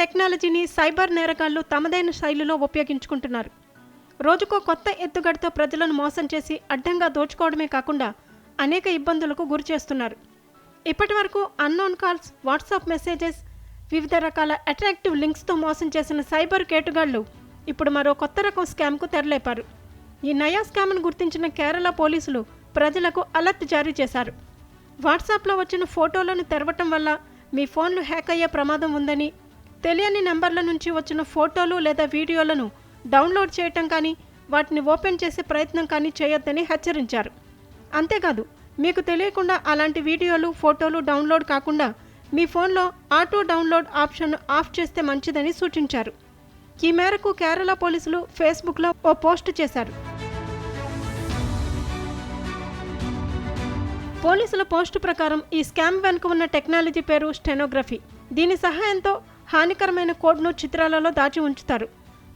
టెక్నాలజీని సైబర్ నేరగాళ్ళు తమదైన శైలిలో ఉపయోగించుకుంటున్నారు. రోజుకో కొత్త ఎత్తుగడతో ప్రజలను మోసం చేసి అడ్డంగా దోచుకోవడమే కాకుండా అనేక ఇబ్బందులకు గురి చేస్తున్నారు. ఇప్పటి వరకు అన్నోన్ కాల్స్ వాట్సాప్ మెసేజెస్ వివిధ రకాల అట్రాక్టివ్ లింక్స్తో మోసం చేసిన సైబర్ కేటుగాళ్ళు ఇప్పుడు మరో కొత్త రకం స్కామ్కు తెరలేపారు. ఈ నయా స్కామ్ను గుర్తించిన కేరళ పోలీసులు ప్రజలకు అలర్ట్ జారీ చేశారు. వాట్సాప్లో వచ్చిన ఫోటోలను తెరవటం వల్ల మీ ఫోన్లు హ్యాక్ అయ్యే ప్రమాదం ఉందని తెలియని నెంబర్ల నుంచి వచ్చిన ఫోటోలు లేదా వీడియోలను డౌన్లోడ్ చేయటం కానీ వాటిని ఓపెన్ చేసే ప్రయత్నం కానీ చేయొద్దని హెచ్చరించారు. అంతేకాదు మీకు తెలియకుండా అలాంటి వీడియోలు ఫోటోలు డౌన్లోడ్ కాకుండా మీ ఫోన్లో ఆటో డౌన్లోడ్ ఆప్షన్ ఆఫ్ చేస్తే మంచిదని సూచించారు. ఈ మేరకు కేరళ పోలీసులు ఫేస్బుక్లో ఓ పోస్ట్ చేశారు. పోలీసుల పోస్టు ప్రకారం ఈ స్కామ్ వెనుక ఉన్న టెక్నాలజీ పేరు స్టెనోగ్రఫీ. దీని సహాయంతో హానికరమైన కోడ్ను చిత్రాలలో దాచి ఉంచుతారు.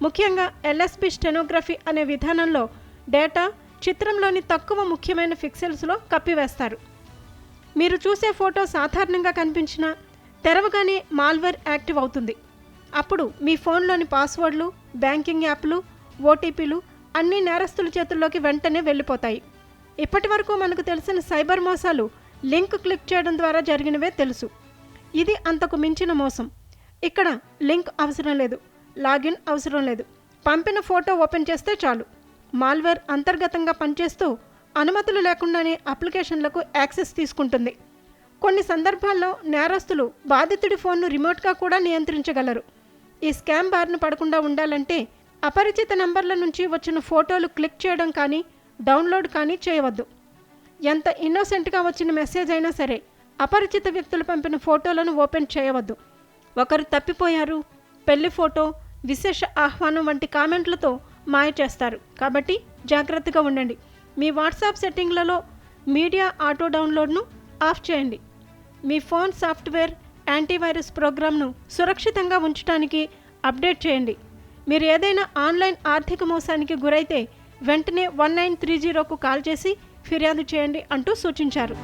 ముఖ్యంగా ఎల్ఎస్బి స్టెనోగ్రఫీ అనే విధానంలో డేటా చిత్రంలోని తక్కువ ముఖ్యమైన ఫిక్సెల్స్లో కప్పివేస్తారు. మీరు చూసే ఫోటో సాధారణంగా కనిపించిన తెరవగానే మాల్వేర్ యాక్టివ్ అవుతుంది. అప్పుడు మీ ఫోన్లోని పాస్వర్డ్లు బ్యాంకింగ్ యాప్లు ఓటీపీలు అన్ని నేరస్తుల చేతుల్లోకి వెంటనే వెళ్ళిపోతాయి. ఇప్పటి వరకు మనకు తెలిసిన సైబర్ మోసాలు లింక్ క్లిక్ చేయడం ద్వారా జరిగినవే తెలుసు. ఇది అంతకు మించిన మోసం. ఇక్కడ లింక్ అవసరం లేదు లాగిన్ అవసరం లేదు. పంపిన ఫోటో ఓపెన్ చేస్తే చాలు. మాల్వేర్ అంతర్గతంగా పనిచేస్తూ అనుమతులు లేకుండానే అప్లికేషన్లకు యాక్సెస్ తీసుకుంటుంది. కొన్ని సందర్భాల్లో నేరస్తులు బాధితుడి ఫోన్ను రిమోట్గా కూడా నియంత్రించగలరు. ఈ స్కామ్ బార్ను పడకుండా ఉండాలంటే అపరిచిత నంబర్ల నుంచి వచ్చిన ఫోటోలు క్లిక్ చేయడం కానీ డౌన్లోడ్ కానీ చేయవద్దు. ఎంత ఇన్నోసెంట్గా వచ్చిన మెసేజ్ అయినా సరే అపరిచిత వ్యక్తులు పంపిన ఫోటోలను ఓపెన్ చేయవద్దు. ఒకరు తప్పిపోయారు. పెళ్ళి ఫోటో విశేష ఆహ్వానం వంటి కామెంట్లతో మాయ చేస్తారు. కాబట్టి జాగ్రత్తగా ఉండండి. మీ వాట్సాప్ సెట్టింగ్లలో మీడియా ఆటో డౌన్లోడ్ను ఆఫ్ చేయండి. మీ ఫోన్ సాఫ్ట్వేర్ యాంటీవైరస్ ప్రోగ్రామ్ను సురక్షితంగా ఉంచడానికి అప్డేట్ చేయండి. మీరు ఏదైనా ఆన్లైన్ ఆర్థిక మోసానికి గురైతే వెంటనే వన్ నైన్ త్రీ జీరోకు కాల్ చేసి ఫిర్యాదు చేయండి అంటూ సూచించారు.